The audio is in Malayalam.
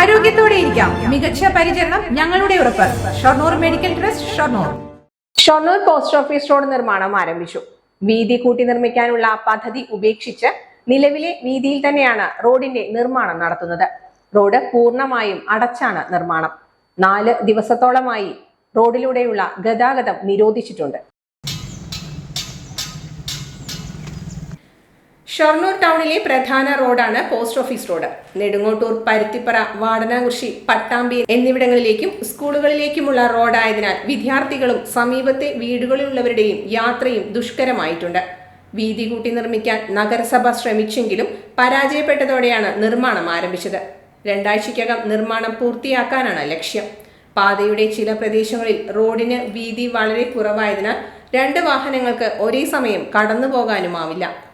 ആരോഗ്യത്തോടെ ഇരിക്കാം. മികച്ച പരിചരണം ഞങ്ങളുടെ ഉറപ്പ്. Shoranur medical trust Shoranur. Shoranur post office road നിർമ്മാണം ആരംഭിച്ചു. വീതി കൂട്ടി നിർമ്മിക്കാനുള്ള പദ്ധതി ഉപേക്ഷിച്ച് നിലവിലെ വീതിയിൽ തന്നെയാണ് റോഡിന്റെ നിർമ്മാണം നടത്തുന്നത്. റോഡ് പൂർണമായും അടച്ചാണ് നിർമ്മാണം. നാല് ദിവസത്തോളമായി റോഡിലൂടെയുള്ള ഗതാഗതം നിരോധിച്ചിട്ടുണ്ട്. ഷൊർണൂർ ടൗണിലെ പ്രധാന റോഡാണ് post office road. Nedungottur Paruthippara Vadanamkurissi Pattambi എന്നിവിടങ്ങളിലേക്കും സ്കൂളുകളിലേക്കുമുള്ള റോഡായതിനാൽ വിദ്യാർത്ഥികളും സമീപത്തെ വീടുകളിലുള്ളവരുടെയും യാത്രയും ദുഷ്കരമായിട്ടുണ്ട്. വീതി കൂട്ടി നിർമ്മിക്കാൻ നഗരസഭ ശ്രമിച്ചെങ്കിലും പരാജയപ്പെട്ടതോടെയാണ് നിർമ്മാണം ആരംഭിച്ചത്. രണ്ടാഴ്ചയ്ക്കകം നിർമ്മാണം പൂർത്തിയാക്കാനാണ് ലക്ഷ്യം. പാതയുടെ ചില പ്രദേശങ്ങളിൽ റോഡിന് വീതി വളരെ കുറവായതിനാൽ രണ്ട് വാഹനങ്ങൾക്ക് ഒരേ സമയം കടന്നു പോകാനുമാവില്ല